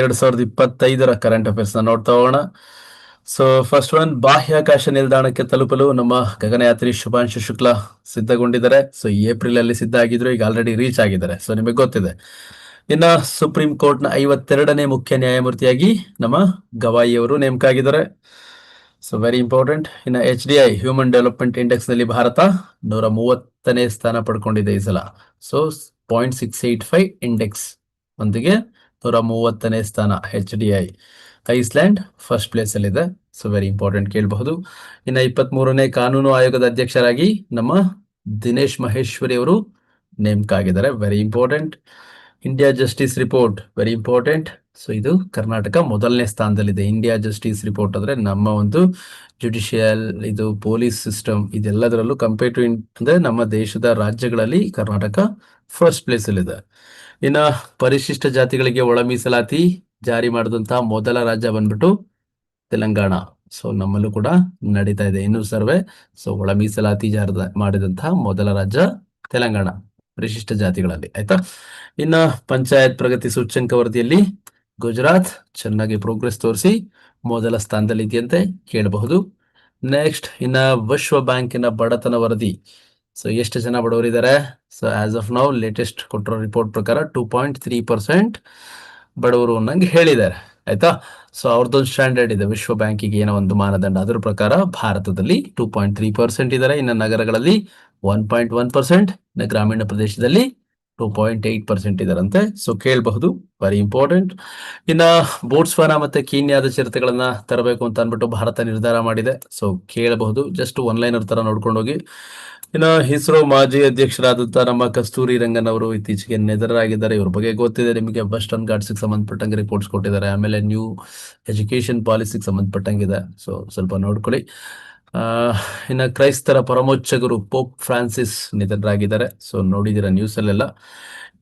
ಎರಡ್ ಸಾವಿರದ ಇಪ್ಪತ್ತೈದರ ಕರೆಂಟ್ ಅಫೇರ್ಸ್ನ ನೋಡ್ತಾ ಹೋಗೋಣ. ಸೊ ಫಸ್ಟ್ ಒನ್ ಬಾಹ್ಯಾಕಾಶ ನಿಲ್ದಾಣಕ್ಕೆ ತಲುಪಲು ನಮ್ಮ ಗಗನಯಾತ್ರಿ ಶುಭಾಂಶು ಶುಕ್ಲಾ ಸಿದ್ಧಗೊಂಡಿದ್ದಾರೆ. ಸೊ ಏಪ್ರಿಲ್ ಅಲ್ಲಿ ಸಿದ್ಧ ಆಗಿದ್ರು, ಈಗ ಆಲ್ರೆಡಿ ರೀಚ್ ಆಗಿದ್ದಾರೆ. ಸೊ ನಿಮಗೆ ಗೊತ್ತಿದೆ. ಇನ್ನ ಸುಪ್ರೀಂ ಕೋರ್ಟ್ನ ಐವತ್ತೆರಡನೇ ಮುಖ್ಯ ನ್ಯಾಯಮೂರ್ತಿಯಾಗಿ ನಮ್ಮ ಗವಾಯಿ ಅವರು ನೇಮಕ ಆಗಿದ್ದಾರೆ ಸೊ ವೆರಿ ಇಂಪಾರ್ಟೆಂಟ್ ಇನ್ನ H D I human development ಇಂಡೆಕ್ಸ್ನಲ್ಲಿ ಭಾರತ ನೂರ ಮೂವತ್ತನೇ ಸ್ಥಾನ ಪಡ್ಕೊಂಡಿದೆ ಈ ಸಲ. So point six eight five index ಒಂದಿಗೆ ನೂರ ಮೂವತ್ತನೇ ಸ್ಥಾನ H D I Iceland first place ಅಲ್ಲಿ ಇದೆ ಸೊ ವೆರಿ ಇಂಪಾರ್ಟೆಂಟ್ ಕೇಳಬಹುದು. ಇನ್ನ ಇಪ್ಪತ್ತ್ ಮೂರನೇ ಕಾನೂನು ಆಯೋಗದ ಅಧ್ಯಕ್ಷರಾಗಿ ನಮ್ಮ ದಿನೇಶ್ ಮಹೇಶ್ವರಿ ಅವರು ನೇಮಕ ಆಗಿದ್ದಾರೆ. Very important India justice report very important so ಇದು ಕರ್ನಾಟಕ ಮೊದಲನೇ ಸ್ಥಾನದಲ್ಲಿದೆ. ಇಂಡಿಯಾ ಜಸ್ಟಿಸ್ ರಿಪೋರ್ಟ್ ಅಂದ್ರೆ ನಮ್ಮ ಒಂದು ಜುಡಿಷಿಯಲ್ ಇದು ಪೊಲೀಸ್ ಸಿಸ್ಟಮ್ ಇದೆಲ್ಲದರಲ್ಲೂ ಕಂಪೇರ್ ಟು ಅಂದ್ರೆ ನಮ್ಮ ದೇಶದ ರಾಜ್ಯಗಳಲ್ಲಿ ಕರ್ನಾಟಕ ಫಸ್ಟ್ ಪ್ಲೇಸ್ ಅಲ್ಲಿದೆ. ಇನ್ನ ಪರಿಶಿಷ್ಟ ಜಾತಿಗಳಿಗೆ ಒಳ ಮೀಸಲಾತಿ ಜಾರಿ ಮಾಡಿದಂತಹ ಮೊದಲ ರಾಜ್ಯ ಬಂದ್ಬಿಟ್ಟು ತೆಲಂಗಾಣ. ಸೊ ನಮ್ಮಲ್ಲೂ ಕೂಡ ನಡೀತಾ ಇದೆ. ಇನ್ನು ಸರ್ವೆ. ಸೊ ಒಳ ಮೀಸಲಾತಿ ಜಾರಿ ಮಾಡಿದಂತಹ ಮೊದಲ ರಾಜ್ಯ ತೆಲಂಗಾಣ. ಪರಿಶಿಷ್ಟ ಜಾತಿಗಳಲ್ಲಿ, ಆಯ್ತಾ? ಇನ್ನ ಪಂಚಾಯತ್ ಪ್ರಗತಿ ಸೂಚ್ಯಂಕ ವರದಿಯಲ್ಲಿ ಗುಜರಾತ್ ಚೆನ್ನಾಗಿ ಪ್ರೋಗ್ರೆಸ್ ತೋರಿಸಿ ಮೊದಲ ಸ್ಥಾನದಲ್ಲಿ ಇದೆಯಂತೆ ಕೇಳಬಹುದು. ನೆಕ್ಸ್ಟ್ ಇನ್ನ ವಿಶ್ವ ಬ್ಯಾಂಕಿನ ಬಡತನ ವರದಿ. ಸೊ ಎಷ್ಟು ಜನ ಬಡವರಿದ್ದಾರೆ so as of now latest ಕೊಟ್ಟಿರೋ ರಿಪೋರ್ಟ್ ಪ್ರಕಾರ ಟೂ ಪಾಯಿಂಟ್ ತ್ರೀ ಪರ್ಸೆಂಟ್ ಬಡವರು ಅನ್ನಂಗೆ ಹೇಳಿದ್ದಾರೆ, ಆಯ್ತಾ? ಸೊ ಅವ್ರದ್ದೊಂದು ಸ್ಟ್ಯಾಂಡರ್ಡ್ ಇದೆ. ವಿಶ್ವ ಬ್ಯಾಂಕಿಗೆ ಏನೋ ಒಂದು ಮಾನದಂಡ ಅದರ ಪ್ರಕಾರ ಭಾರತದಲ್ಲಿ ಟೂ ಪಾಯಿಂಟ್ ತ್ರೀ ಪರ್ಸೆಂಟ್ ಇದ್ದಾರೆ. ಇನ್ನು ನಗರಗಳಲ್ಲಿ ಒನ್ ಪಾಯಿಂಟ್ ಒನ್ ಪರ್ಸೆಂಟ್ ಗ್ರಾಮೀಣ ಪ್ರದೇಶದಲ್ಲಿ ಟೂ ಪಾಯಿಂಟ್ ಏಟ್ ಪರ್ಸೆಂಟ್ ಇದಾರಂತೆ. ಸೊ ಕೇಳಬಹುದು. ವೆರಿ ಇಂಪಾರ್ಟೆಂಟ್ ಇನ್ನ ಬೋಟ್ಸ್ವಾನ ಮತ್ತೆ ಕೀನ್ಯಾದ ಚಿರತೆಗಳನ್ನು ತರಬೇಕು ಅಂತ ಅನ್ಬಿಟ್ಟು ಭಾರತ ನಿರ್ಧಾರ ಮಾಡಿದೆ. ಸೊ ಕೇಳಬಹುದು. ಜಸ್ಟ್ ಒನ್ ಲೈನರ್ ತರ ನೋಡ್ಕೊಂಡು ಹೋಗಿ ಇನ್ನ ಇಸ್ರೋ ಮಾಜಿ ಅಧ್ಯಕ್ಷರಾದಂತ ನಮ್ಮ ಕಸ್ತೂರಿ ರಂಗನ್ ಅವರು ಇತ್ತೀಚೆಗೆ ನೆದರಾಗಿದ್ದಾರೆ ಇವ್ರ ಬಗ್ಗೆ ಗೊತ್ತಿದೆ ನಿಮಗೆ. ವೆಸ್ಟರ್ನ್ ಗಾರ್ಡ್ಸ್ ಸಂಬಂಧಪಟ್ಟಂಗೆ ರಿಪೋರ್ಟ್ಸ್ ಕೊಟ್ಟಿದ್ದಾರೆ. ಆಮೇಲೆ ನ್ಯೂ ಎಜುಕೇಶನ್ ಪಾಲಿಸಿಗೆ ಸಂಬಂಧಪಟ್ಟಂಗಿದೆ. ಸೊ ಸ್ವಲ್ಪ ನೋಡ್ಕೊಳ್ಳಿ. ಇನ್ನ ಕ್ರೈಸ್ತರ ಪರಮೋಚ್ಚ ಗುರು ಪೋಪ್ ಫ್ರಾನ್ಸಿಸ್ ನಿಧನರಾಗಿದ್ದಾರೆ. ಸೊ ನೋಡಿದಿರ ನ್ಯೂಸ್ ಅಲ್ಲೆಲ್ಲ.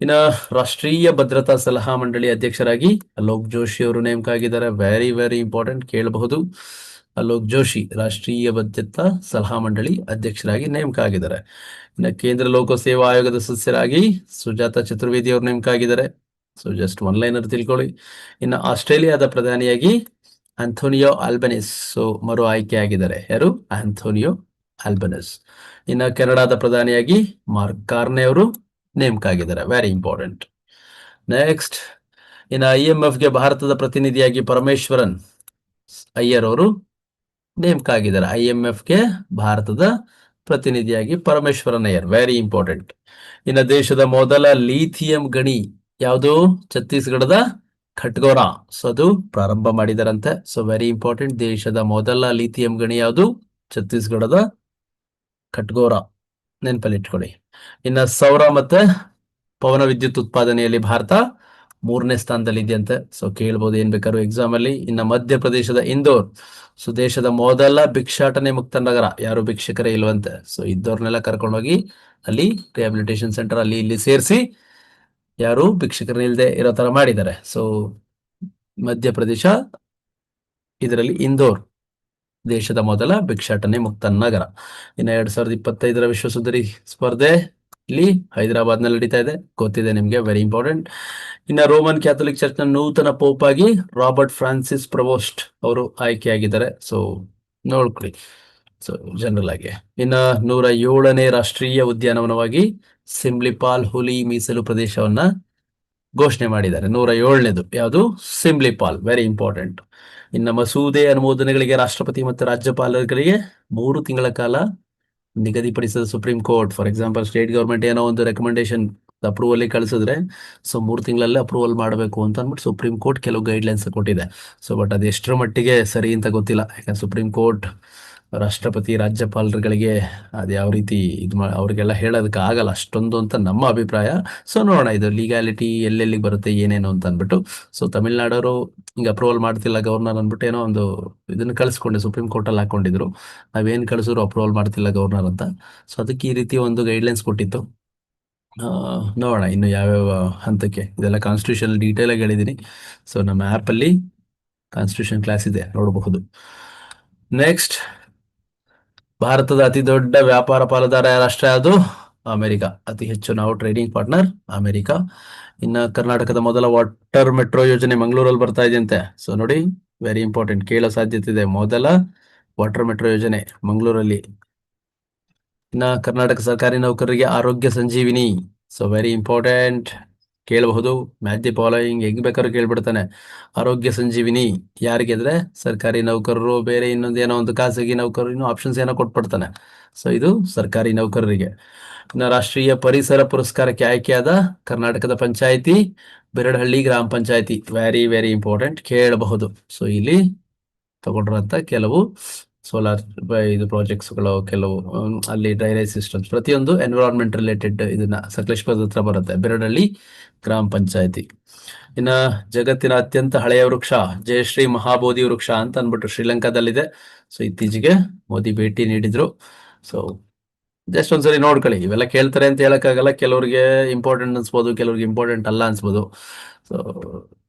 ಇನ್ನ ರಾಷ್ಟ್ರೀಯ ಭದ್ರತಾ ಸಲಹಾ ಮಂಡಳಿ ಅಧ್ಯಕ್ಷರಾಗಿ ಅಲೋಕ್ ಜೋಶಿ ಅವರು ನೇಮಕ ಆಗಿದ್ದಾರೆ ವೆರಿ ವೆರಿ ಇಂಪಾರ್ಟೆಂಟ್ ಕೇಳಬಹುದು. ಅಲೋಕ್ ಜೋಶಿ ರಾಷ್ಟ್ರೀಯ ಭದ್ರತಾ ಸಲಹಾ ಮಂಡಳಿ ಅಧ್ಯಕ್ಷರಾಗಿ ನೇಮಕ ಆಗಿದ್ದಾರೆ ಇನ್ನು ಕೇಂದ್ರ ಲೋಕ ಸೇವಾ ಆಯೋಗದ ಸದಸ್ಯರಾಗಿ ಸುಜಾತ ಚತುರ್ವೇದಿ ಅವರು ನೇಮಕ ಆಗಿದ್ದಾರೆ ಸೊ ಜಸ್ಟ್ ಒನ್ ಲೈನರ್ ತಿಳ್ಕೊಳ್ಳಿ. ಇನ್ನು ಆಸ್ಟ್ರೇಲಿಯಾದ ಪ್ರಧಾನಿಯಾಗಿ ಆಂಥೋನಿಯೋ ಆಲ್ಬನಿಸ್ ಸೊ ಮರು ಆಯ್ಕೆ ಆಗಿದ್ದಾರೆ ಯಾರು? ಆಂಥೋನಿಯೋ ಆಲ್ಬನಿಸ್. ಇನ್ನು ಕೆನಡಾದ ಪ್ರಧಾನಿಯಾಗಿ ಮಾರ್ಕ್ ಕಾರ್ನೆ ಅವರು ನೇಮಕ ಆಗಿದ್ದಾರೆ ವೆರಿ ಇಂಪಾರ್ಟೆಂಟ್ ನೆಕ್ಸ್ಟ್ ಇನ್ನು ಐ ಎಂ ಎಫ್ಗೆ ಭಾರತದ ಪ್ರತಿನಿಧಿಯಾಗಿ ಪರಮೇಶ್ವರನ್ ಅಯ್ಯರ್ ಅವರು ನೇಮಕ ಆಗಿದ್ದಾರೆ ಐ ಎಂ ಎಫ್ಗೆ ಭಾರತದ ಪ್ರತಿನಿಧಿಯಾಗಿ ಪರಮೇಶ್ವರನ್ ಅಯ್ಯರ್. ವೆರಿ ಇಂಪಾರ್ಟೆಂಟ್ ಇನ್ನು ದೇಶದ ಮೊದಲ ಲೀಥಿಯಂ ಗಣಿ ಯಾವುದು? ಛತ್ತೀಸ್ಗಢದ ಖಟ್ಗೋರಾ. ಸೊ ಅದು ಪ್ರಾರಂಭ ಮಾಡಿದಾರಂತೆ. ಸೊ ವೆರಿ ಇಂಪಾರ್ಟೆಂಟ್ ದೇಶದ ಮೊದಲ ಲಿಥಿಯಂ ಗಣಿ ಯಾವುದು? ಛತ್ತೀಸ್ಗಢದ ಖಟ್ಗೋರ. ನೆನಪಲ್ಲಿ ಇಟ್ಕೊಳ್ಳಿ. ಇನ್ನ ಸೌರ ಮತ್ತೆ ಪವನ ವಿದ್ಯುತ್ ಉತ್ಪಾದನೆಯಲ್ಲಿ ಭಾರತ ಮೂರನೇ ಸ್ಥಾನದಲ್ಲಿ ಇದೆಯಂತೆ ಸೊ ಕೇಳ್ಬೋದು ಏನ್ ಬೇಕಾದ್ರು ಎಕ್ಸಾಮ್ ಅಲ್ಲಿ. ಇನ್ನ ಮಧ್ಯಪ್ರದೇಶದ ಇಂದೋರ್. ಸೊ ದೇಶದ ಮೊದಲ ಭಿಕ್ಷಾಟನೆ ಮುಕ್ತ ನಗರ. ಯಾರು ಭಿಕ್ಷಕರೇ ಇಲ್ವಂತೆ. ಸೊ ಇದ್ದವ್ರನ್ನೆಲ್ಲ ಕರ್ಕೊಂಡೋಗಿ ಅಲ್ಲಿ ರಿಹಾಬಿಲಿಟೇಷನ್ ಸೆಂಟರ್ ಅಲ್ಲಿ ಇಲ್ಲಿ ಸೇರಿಸಿ ಯಾರು ಭಿಕ್ಷಕರನ್ನ ಇಲ್ಲದೆ ಇರೋ ತರ ಮಾಡಿದ್ದಾರೆ. ಸೊ ಮಧ್ಯಪ್ರದೇಶ, ಇದರಲ್ಲಿ ಇಂದೋರ್, ದೇಶದ ಮೊದಲ ಭಿಕ್ಷಾಟನೆ ಮುಕ್ತ ನಗರ. ಇನ್ನು ಎರಡ್ ಸಾವಿರದ ಇಪ್ಪತ್ತೈದರ ವಿಶ್ವ ಸುಂದರಿ ಸ್ಪರ್ಧೆ ಇಲ್ಲಿ ಹೈದರಾಬಾದ್ನಲ್ಲಿ ನಡೀತಾ ಇದೆ. ಗೊತ್ತಿದೆ ನಿಮ್ಗೆ ವೆರಿ ಇಂಪಾರ್ಟೆಂಟ್ ಇನ್ನ ರೋಮನ್ ಕ್ಯಾಥೋಲಿಕ್ ಚರ್ಚ್ನ ನೂತನ ಪೋಪ್ ಆಗಿ ರಾಬರ್ಟ್ ಫ್ರಾನ್ಸಿಸ್ ಪ್ರವೋಸ್ಟ್ ಅವರು ಆಯ್ಕೆಯಾಗಿದ್ದಾರೆ. ಸೊ ನೋಡ್ಕೊಳ್ಳಿ. ಸೊ ಜನರಲ್ ಆಗಿ. ಇನ್ನ ನೂರ ಏಳನೇ ರಾಷ್ಟ್ರೀಯ ಉದ್ಯಾನವನವಾಗಿ ಸಿಮ್ಲಿಪಾಲ್ ಹುಲಿ ಮೀಸಲು ಪ್ರದೇಶವನ್ನ ಘೋಷಣೆ ಮಾಡಿದ್ದಾರೆ. ನೂರ ಏಳನೇದು. ಯಾವುದು? ಸಿಮ್ಲಿಪಾಲ್ ವೆರಿ ಇಂಪಾರ್ಟೆಂಟ್ ಇನ್ನು ಮಸೂದೆ ಅನುಮೋದನೆಗಳಿಗೆ ರಾಷ್ಟ್ರಪತಿ ಮತ್ತು ರಾಜ್ಯಪಾಲರಿಗೆ ಮೂರು ತಿಂಗಳ ಕಾಲ ನಿಗದಿಪಡಿಸಿದ supreme court for example state government ಏನೋ ಒಂದು ರೆಕಮೆಂಡೇಶನ್ ಅಪ್ರೂವಲ್ ಕಳಿಸಿದ್ರೆ ಸೊ ಮೂರು ತಿಂಗಳಲ್ಲೇ ಅಪ್ರೂವಲ್ ಮಾಡಬೇಕು ಅಂತ ಅಂದ್ಬಿಟ್ಟು ಸುಪ್ರೀಂ ಕೋರ್ಟ್ ಕೆಲವು ಗೈಡ್ಲೈನ್ಸ್ ಕೊಟ್ಟಿದೆ. ಸೊ ಬಟ್ ಅದು ಎಷ್ಟರ ಮಟ್ಟಿಗೆ ಸರಿ ಅಂತ ಗೊತ್ತಿಲ್ಲ. ಯಾಕಂದ್ರೆ ಸುಪ್ರೀಂ ಕೋರ್ಟ್ ರಾಷ್ಟ್ರಪತಿ, ರಾಜ್ಯಪಾಲರುಗಳಿಗೆ ಅದು ಯಾವ ರೀತಿ ಇದು ಮಾ, ಅವ್ರಿಗೆಲ್ಲ ಹೇಳೋದಕ್ಕೆ ಆಗಲ್ಲ. ಅಷ್ಟೊಂದು ಅಂತ ನಮ್ಮ ಅಭಿಪ್ರಾಯ. ಸೊ ನೋಡೋಣ, ಇದು ಲೀಗಾಲಿಟಿ ಎಲ್ಲೆಲ್ಲಿಗೆ ಬರುತ್ತೆ, ಏನೇನು ಅಂತ ಅಂದ್ಬಿಟ್ಟು. ಸೊ ತಮಿಳ್ನಾಡವರು ಹಿಂಗೆ ಅಪ್ರೂವಲ್ ಮಾಡ್ತಿಲ್ಲ ಗವರ್ನರ್ ಅಂದ್ಬಿಟ್ಟು ಏನೋ ಒಂದು ಇದನ್ನು ಕಳಿಸ್ಕೊಂಡೆ ಸುಪ್ರೀಂ ಕೋರ್ಟಲ್ಲಿ ಹಾಕೊಂಡಿದ್ರು. ನಾವೇನು ಕಳಿಸಿದ್ರು ಅಪ್ರೂವಲ್ ಮಾಡ್ತಿಲ್ಲ ಗವರ್ನರ್ ಅಂತ. ಸೊ ಅದಕ್ಕೆ ಈ ರೀತಿ ಒಂದು ಗೈಡ್ಲೈನ್ಸ್ ಕೊಟ್ಟಿತ್ತು. ನೋಡೋಣ, ಇನ್ನು ಯಾವ್ಯಾವ ಹಂತಕ್ಕೆ. ಇದೆಲ್ಲ ಕಾನ್ಸ್ಟಿಟ್ಯೂಷನ್ ಡೀಟೇಲ್ ಆಗಿ ಹೇಳಿದ್ದೀನಿ ಸೊ ನಮ್ಮ ಆ್ಯಪಲ್ಲಿ ಕಾನ್ಸ್ಟಿಟ್ಯೂಷನ್ ಕ್ಲಾಸ್ ಇದೆ, ನೋಡಬಹುದು. ನೆಕ್ಸ್ಟ್ ಭಾರತದ ಅತಿ ದೊಡ್ಡ ವ್ಯಾಪಾರ ಪಾಲುದಾರ ರಾಷ್ಟ್ರ ಯಾವುದು ಅಮೆರಿಕ. ಅತಿ ಹೆಚ್ಚು ನಾವು ಟ್ರೇಡಿಂಗ್ ಪಾರ್ಟ್ನರ್ ಅಮೆರಿಕ. ಇನ್ನ ಕರ್ನಾಟಕದ ಮೊದಲ ವಾಟರ್ ಮೆಟ್ರೋ ಯೋಜನೆ ಮಂಗಳೂರಲ್ಲಿ ಬರ್ತಾ ಇದೆಯಂತೆ. ಸೊ ನೋಡಿ ವೆರಿ ಇಂಪಾರ್ಟೆಂಟ್ ಕೇಳೋ ಸಾಧ್ಯತೆ ಇದೆ. ಮೊದಲ ವಾಟರ್ ಮೆಟ್ರೋ ಯೋಜನೆ ಮಂಗಳೂರಲ್ಲಿ. ಇನ್ನ ಕರ್ನಾಟಕ ಸರ್ಕಾರಿ ನೌಕರರಿಗೆ Arogya Sanjeevini. So very important ಕೇಳಬಹುದು. ಮ್ಯಾಚ್ ಫಾಲೋಯಿಂಗ್ ಹೆಂಗ್ ಬೇಕಾದ್ರೂ ಕೇಳ್ಬಿಡ್ತಾನೆ. ಆರೋಗ್ಯ ಸಂಜೀವಿನಿ, ಯಾರಿಗೆ ಅಂದ್ರೆ ಸರ್ಕಾರಿ ನೌಕರರು, ಬೇರೆ ಇನ್ನೊಂದು ಏನೋ ಒಂದು ಖಾಸಗಿ ನೌಕರರು, ಇನ್ನೂ ಆಪ್ಷನ್ಸ್ ಏನೋ ಕೊಟ್ಬಿಡ್ತಾನೆ. ಸೊ ಇದು ಸರ್ಕಾರಿ ನೌಕರರಿಗೆ. ಇನ್ನು ರಾಷ್ಟ್ರೀಯ ಪರಿಸರ ಪುರಸ್ಕಾರಕ್ಕೆ ಆಯ್ಕೆಯಾದ ಕರ್ನಾಟಕದ ಪಂಚಾಯಿತಿ, ಬೆರಡಹಳ್ಳಿ ಗ್ರಾಮ ಪಂಚಾಯಿತಿ. ವೆರಿ ವೆರಿ ಇಂಪಾರ್ಟೆಂಟ್ ಕೇಳಬಹುದು. ಸೊ ಇಲ್ಲಿ ತಗೊಂಡ್ರಂತ ಕೆಲವು ಸೋಲಾರ್ ಇದು ಪ್ರಾಜೆಕ್ಟ್ಸ್ಗಳು ಕೆಲವು ಅಲ್ಲಿ ಡ್ರೈನೇಜ್ ಸಿಸ್ಟಮ್ಸ್ ಪ್ರತಿಯೊಂದು ಎನ್ವಿರಾನ್ಮೆಂಟ್ ರಿಲೇಟೆಡ್ ಇದನ್ನ ಸಕಲೇಶ್ಪುರದ ಹತ್ರ ಬರುತ್ತೆ. ಬೆರಡಳ್ಳಿ ಗ್ರಾಮ ಪಂಚಾಯತಿ. ಇನ್ನ ಜಗತ್ತಿನ ಅತ್ಯಂತ ಹಳೆಯ ವೃಕ್ಷ ಜಯಶ್ರೀ ಮಹಾಬೋಧಿ ವೃಕ್ಷ ಅಂತ ಅಂದ್ಬಿಟ್ಟು ಶ್ರೀಲಂಕಾದಲ್ಲಿದೆ. ಸೊ ಇತ್ತೀಚೆಗೆ ಮೋದಿ ಭೇಟಿ ನೀಡಿದ್ರು. ಸೊ ಜಸ್ಟ್ ಒಂದ್ಸರಿ ನೋಡ್ಕೊಳ್ಳಿ. ಇವೆಲ್ಲ ಕೇಳ್ತಾರೆ ಅಂತ ಹೇಳಕ್ಕಾಗಲ್ಲ. ಕೆಲವರಿಗೆ ಇಂಪಾರ್ಟೆಂಟ್ ಅನ್ಸ್ಬೋದು, ಕೆಲವ್ರಿಗೆ ಇಂಪಾರ್ಟೆಂಟ್ ಅಲ್ಲ ಅನ್ಸ್ಬೋದು. ಸೊ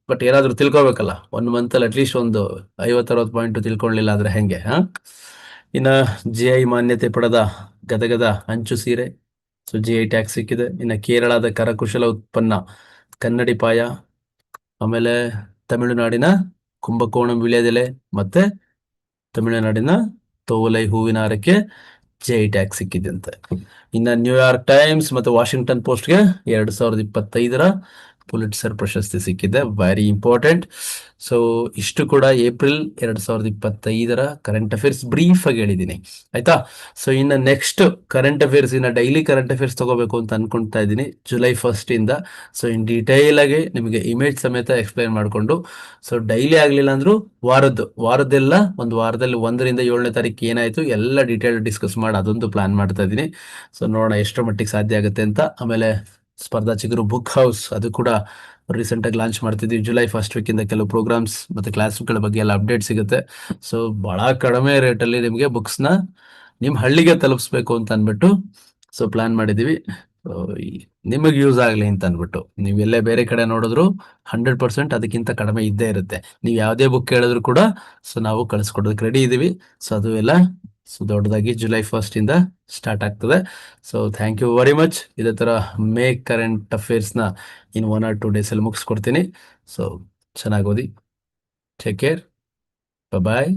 ಬಟ್ ಏನಾದರೂ ತಿಳ್ಕೊಬೇಕಲ್ಲ? ಮಂತ್ ಅಲ್ಲಿ ಅಟ್ಲೀಸ್ಟ್ ಒಂದು ಐವತ್ತರವತ್ತು ಪಾಯಿಂಟ್ ತಿಳ್ಕೊಳ್ಳಿಲ್ಲ ಅಂದ್ರೆ ಹೆಂಗೆ, ಹಾಂ? ಇನ್ನ ಜಿ ಐ ಮಾನ್ಯತೆ ಪಡೆದ ಗದಗದ ಅಂಚು ಸೀರೆ ಸೊ ಜಿ ಐ ಟ್ಯಾಕ್ಸ್ ಸಿಕ್ಕಿದೆ. ಇನ್ನ ಕೇರಳದ ಕರಕುಶಲ ಉತ್ಪನ್ನ ಕನ್ನಡಿ ಪಾಯ, ಆಮೇಲೆ ತಮಿಳುನಾಡಿನ ಕುಂಭಕೋಣಂ ವಿಳ್ಯದೆಲೆ ಮತ್ತೆ ತಮಿಳುನಾಡಿನ ತೋವಲೈ ಹೂವಿನ ಹಾರಕ್ಕೆ ಜಿ ಐ ಟ್ಯಾಕ್ಸ್ ಸಿಕ್ಕಿದೆ ಅಂತ. ಇನ್ನ ನ್ಯೂಯಾರ್ಕ್ ಟೈಮ್ಸ್ ಮತ್ತು ವಾಷಿಂಗ್ಟನ್ ಪೋಸ್ಟ್ಗೆ ಎರಡು ಸಾವಿರದ ಇಪ್ಪತ್ತೈದರ ಪುಲಿಟ್ಸರ್ ಪ್ರಶಸ್ತಿ ಸಿಕ್ಕಿದೆ ವೆರಿ ಇಂಪಾರ್ಟೆಂಟ್ ಸೊ ಇಷ್ಟು ಕೂಡ ಏಪ್ರಿಲ್ ಎರಡ್ ಸಾವಿರದ ಇಪ್ಪತ್ತೈದರ ಕರೆಂಟ್ ಅಫೇರ್ಸ್ ಬ್ರೀಫ್ ಆಗಿ ಹೇಳಿದ್ದೀನಿ ಆಯ್ತಾ? ಸೊ ಇನ್ನು ನೆಕ್ಸ್ಟ್ ಕರೆಂಟ್ ಅಫೇರ್ಸ್ ಇನ್ನು ಡೈಲಿ ಕರೆಂಟ್ ಅಫೇರ್ಸ್ ತಗೋಬೇಕು ಅಂತ ಅನ್ಕೊಂತಾ ಇದ್ದೀನಿ ಜುಲೈ ಫಸ್ಟ್ ಇಂದ. ಸೊ ಇನ್ ಡೀಟೇಲ್ ಆಗಿ ನಿಮಗೆ ಇಮೇಜ್ ಸಮೇತ ಎಕ್ಸ್ಪ್ಲೈನ್ ಮಾಡಿಕೊಂಡು. ಸೊ ಡೈಲಿ ಆಗ್ಲಿಲ್ಲ ಅಂದ್ರೂ ವಾರದ್ದು. ವಾರದ್ದೆಲ್ಲ, ಒಂದು ವಾರದಲ್ಲಿ ಒಂದರಿಂದ ಏಳನೇ ತಾರೀಕು ಏನಾಯ್ತು, ಎಲ್ಲ ಡೀಟೇಲ್ ಡಿಸ್ಕಸ್ ಮಾಡಿ, ಅದೊಂದು ಪ್ಲಾನ್ ಮಾಡ್ತಾ ಇದ್ದೀನಿ. ಸೊ ನೋಡೋಣ ಎಷ್ಟು ಮಟ್ಟಿಗೆ ಸಾಧ್ಯ ಆಗುತ್ತೆ ಅಂತ. ಆಮೇಲೆ ಸ್ಪರ್ಧಾ ಚಿಗುರು ಬುಕ್ ಹೌಸ್ ಅದು ಕೂಡ ರೀಸೆಂಟ್ ಆಗಿ ಲಾಂಚ್ ಮಾಡ್ತಿದ್ದೀವಿ ಜುಲೈ ಫಸ್ಟ್ ವೀಕ್ ಇಂದ ಕೆಲವು ಪ್ರೋಗ್ರಾಮ್ಸ್ ಮತ್ತೆ ಕ್ಲಾಸ್ಗಳ ಬಗ್ಗೆ ಎಲ್ಲ ಅಪ್ಡೇಟ್ ಸಿಗುತ್ತೆ. ಸೊ ಬಹಳ ಕಡಿಮೆ ರೇಟ್ ಅಲ್ಲಿ ನಿಮಗೆ ಬುಕ್ಸ್ನ ನಿಮ್ ಹಳ್ಳಿಗೆ ತಲುಪಿಸ್ಬೇಕು ಅಂತ ಅನ್ಬಿಟ್ಟು ಸೊ ಪ್ಲಾನ್ ಮಾಡಿದೀವಿ. ನಿಮಗೆ ಯೂಸ್ ಆಗಲಿ ಅಂತ ಅನ್ಬಿಟ್ಟು ನೀವು ಎಲ್ಲೇ ಬೇರೆ ಕಡೆ ನೋಡಿದ್ರು ಹಂಡ್ರೆಡ್ ಪರ್ಸೆಂಟ್ ಅದಕ್ಕಿಂತ ಕಡಿಮೆ ಇದ್ದೇ ಇರುತ್ತೆ. ನೀವು ಯಾವುದೇ ಬುಕ್ ಕೇಳಿದ್ರು ಕೂಡ ಸೊ ನಾವು ಕಳಿಸ್ಕೊಡೋದಕ್ಕೆ ರೆಡಿ ಇದೀವಿ. ಸೊ ಅದು ಎಲ್ಲ ಸೊ ದೊಡ್ಡದಾಗಿ ಜುಲೈ ಫಸ್ಟ್ ಇಂದ ಸ್ಟಾರ್ಟ್ ಆಗ್ತದೆ. So thank you very much ಇದೇ ತರ make current ಅಫೇರ್ಸ್ನ in one or two days ಅಲ್ಲಿ ಮುಗಿಸ್ಕೊಡ್ತೀನಿ. ಸೊ ಚೆನ್ನಾಗಿ ಓದಿ. Take care bye